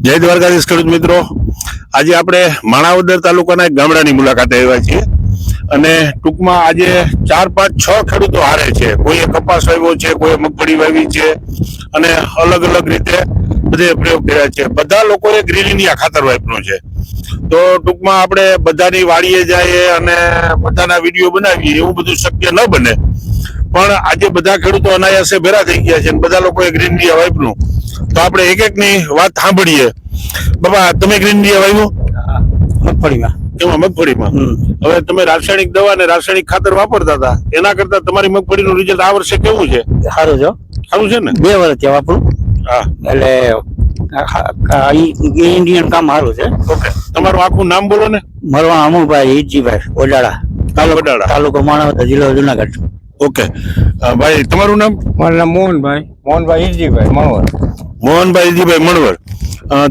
જય દ્વારકાધીશ ખેડૂત મિત્રો. આજે આપણે માણાવદર તાલુકાના એક ગામડાની મુલાકાતે આવ્યા છીએ. અને ટૂંકમાં આજે ચાર, પાંચ, છ ખેડૂતો હારે છે. કોઈએ કપાસ વાવ્યો છે, કોઈએ મગફળી વાવી છે અને અલગ અલગ રીતે બધે પ્રયોગ કર્યા છે. બધા લોકોએ ગ્રીન ઇન્ડિયા ખાતર વાપર્યું છે. તો ટૂંકમાં આપણે બધાની વાડીએ જઈએ અને બધાના વીડિયો બનાવીએ, એવું બધું શક્ય ન બને. પણ આજે બધા ખેડૂતો અનાયાસે ભેરા થઈ ગયા છે બધા લોકોએ ગ્રીન ઇન્ડિયા વાપર્યું. તો આપણે એક એક ની વાત સાંભળીએ. બાબા તમે ગ્રીન ઇન્ડિયા વાવ્યું? મગફળીમાં. એમાં મગફળીમાં. હવે તમે રાસાયણિક દવા અને રાસાયણિક ખાતર વાપરતા હતા એના કરતા તમારી મગફળીનું રિઝલ્ટ આ વર્ષે કેવું છે? સારું છે સારું છે ને? બે વર્ષ થયા આપણું હા. એટલે ઇન્ડિયન કામ સારું છે. ઓકે. તમારું આખું નામ બોલો ને. મારું અમુભાઈ ઈજીભાઈ ઓડાળા. વડાળા તાલુકો માણાવદર જિલ્લો જુનાગઢ. ઓકે. ભાઈ તમારું નામ? મારું નામ મોહનભાઈ. મોહનભાઈ ઈજીભાઈ મણવર. મોહનભાઈ જીભાઈ મણવર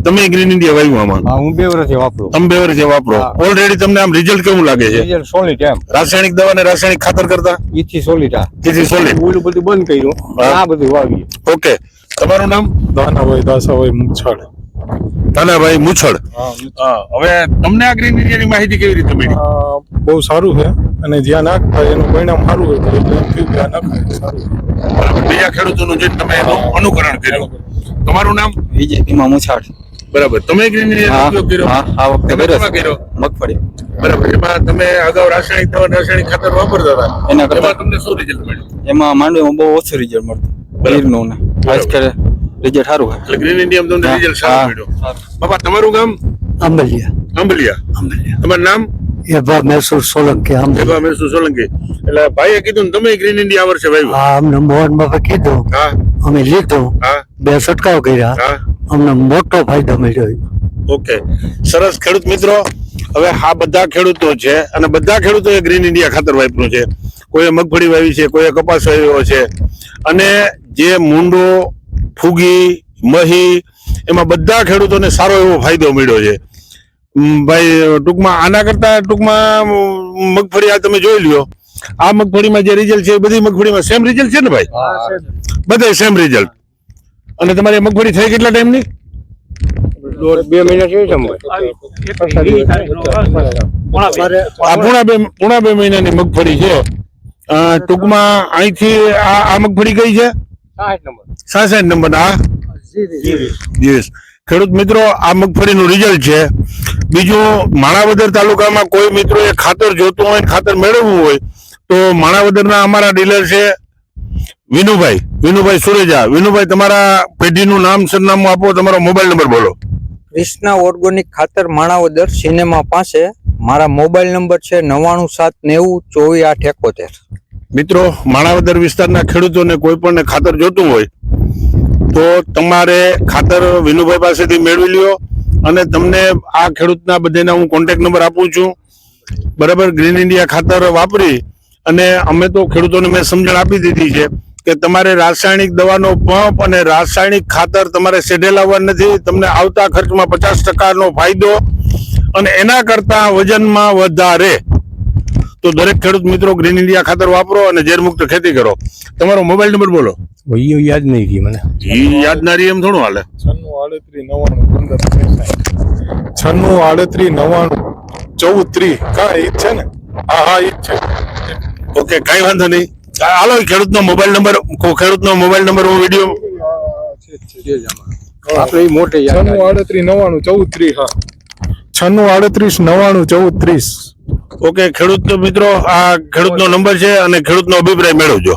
તમે ગ્રીન ઇન્ડિયા વાવ્યું આમાં? હા હું બે વર્ષથી વાપરું. તમે બે વર્ષે વાપરો. ઓલરેડી તમને આમ રિઝલ્ટ કેવું લાગે છે? રિઝલ્ટ સોલિડ એમ. રાસાયણિક દવા ને રાસાયણિક ખાતર કરતા? ઈથી સોલિડ આ. તેથી સોલિડ ઓલું બધું બંધ કર્યું. આ બધું વાવી ઓકે. તમારું નામ? દાનાભાઈ દાસાભાઈ મુછડ દાનાભાઈ મુછડ હા, હવે તમને આ ગ્રીન ઇન્ડિયાની માહિતી કેવી રીતે મળી? બહુ સારું છે. અને જ્યાં નાખતા એનું પરિણામ સારું હોય તો એટલે એમ થયું કે આ નખાય સારું. બીજા ખેડૂતોનું જે તમે એનું અનુકરણ કર્યું. તમારું નામ? બીજેપીમાં મુછાડ. બરાબર. તમે ગ્રીન ઉપયોગ કર્યો? હા આ વખતે તમે કર્યો મગફળી. બરાબર. એમાં તમે અગાઉ રાસાયણિક દવા રાસાયણિક ખાતર વાપરતા હતા. એના કરતા- એમાં તમને શું રિઝલ્ટ મળ્યું? એમાં માંડવીમાં બહુ ઓછું રિઝલ્ટ મળતું. પનીરનું ને. આજકાલ રિઝલ્ટ સારું હોય. એટલે ગ્રીન ઇન્ડિયામાં તમને રિઝલ્ટ સારું હા. મળ્યું. બાપા તમારું ગામ? આંબલિયા. આંબલિયા. આંબલિયા. તમારું નામ? એવા મહેસૂર સોલંકી આમ એવા મહેસૂર સોલંકી. એટલે ભાઈએ કીધું ને તમે ગ્રીન ઇન્ડિયા આ વર્ષે ભાઈ હા અમને મોહન બાપા કીધું. હા. અમે લીધું. બે છંટકાવ કર્યા. અમને મોટો ફાયદો મળ્યો. ઓકે. સરસ ખેડૂત મિત્રો. હવે આ બધા ખેડૂતો છે અને બધા ખેડૂતોએ ગ્રીન ઇન્ડિયા ખાતર વાપર્યું છે. કોઈએ મગફળી વાવી છે કોઈએ કપાસ વાવ્યો છે. અને જે મુંડો ફૂગી મહી એમાં બધા ખેડૂતોને સારો એવો ફાયદો મળ્યો છે. ભાઈ ટૂંકમાં આના કરતા ટૂંકમાં મગફળી આ તમે જોઈ લ્યો. આ મગફળીમાં જે રિઝલ્ટ છે એ બધી મગફળીમાં સેમ રિઝલ્ટ છે ને ભાઈ? બધે સેમ રિઝલ્ટ અને તમારી મગફળી થઈ કેટલા ટાઈમની બે મહિના આ પૂણા બે પૂણા બે મહિનાની મગફળી છે. ટૂંકમાં અહીંથી આ આ મગફળી કઈ છે? સાસઠ નંબર આ જીવીસ ખેડૂત મિત્રો આ મગફળીનું રિઝલ્ટ છે. બીજું માણાવદર તાલુકામાં કોઈ મિત્રોએ ખાતર જોતું હોય ખાતર મેળવવું હોય તો માણાવદરના અમારા ડીલર છે વિનુભાઈ વિનુભાઈ સુરેજા. વિનુભાઈ તમારા પેઢીનું નામ સરનામું આપો તમારો મોબાઈલ નંબર બોલો. કૃષ્ણા ઓર્ગોનિક ખાતર માણાવદર સિનેમા પાસે મારા મોબાઈલ નંબર છે નવ્વાણું સાત નેવું ચોવીસ આઠ એકોતેર. મિત્રો માણાવદર વિસ્તારના ખેડૂતોને કોઈ પણ ખાતર જોતું હોય તો તમારે ખાતર વિનુભાઈ પાસેથી મેળવી લ્યો અને તમને આ ખેડૂતના બધાના હું કોન્ટેક નંબર આપું છું. બરાબર ગ્રીન ઇન્ડિયા ખાતર વાપરી અને અમે તો ખેડૂતોને મેં સમજણ આપી દીધી છે કે તમારે રાસાયણિક દવાનો પંપ અને રાસાયણિક ખાતર તમારે શેઢે લાવવા નથી તમને આવતા ખર્ચમાં પચાસ ટકાનો ફાયદો અને એના કરતાં વજનમાં વધારે. તો દરેક ખેડૂત મિત્રો ગ્રીન ઇન્ડિયા ખાતર વાપરો અને ઝેરમુક્ત ખેતી કરો. તમારો મોબાઈલ નંબર બોલો. ઈ યાદ નહીં રહી મને. એ યાદ ના રહી એમ થોડું હાલે. છન્નું આડત્રીસ નવ્વાણું પંદર છન્નું આડત્રીસ નવ્વાણું ચૌદ ત્રીસ કાં ઈ જ છે ને? હા હા ઈ જ છે. ઓકે કઈ વાંધો નહીં. હાલો ખેડૂતનો મોબાઈલ નંબર ખેડૂતનો મોબાઈલ નંબર હું વીડિયો આપણે મોટે છન્નું આડત્રીસ નવ્વાણું ચૌદ ત્રીસ હા. છન્નું આડત્રીસ નવ્વાણું ચૌદ ત્રીસ ઓકે ખેડૂત મિત્રો આ ખેડૂતનો નંબર છે અને ખેડૂતનો અભિપ્રાય મેળવજો.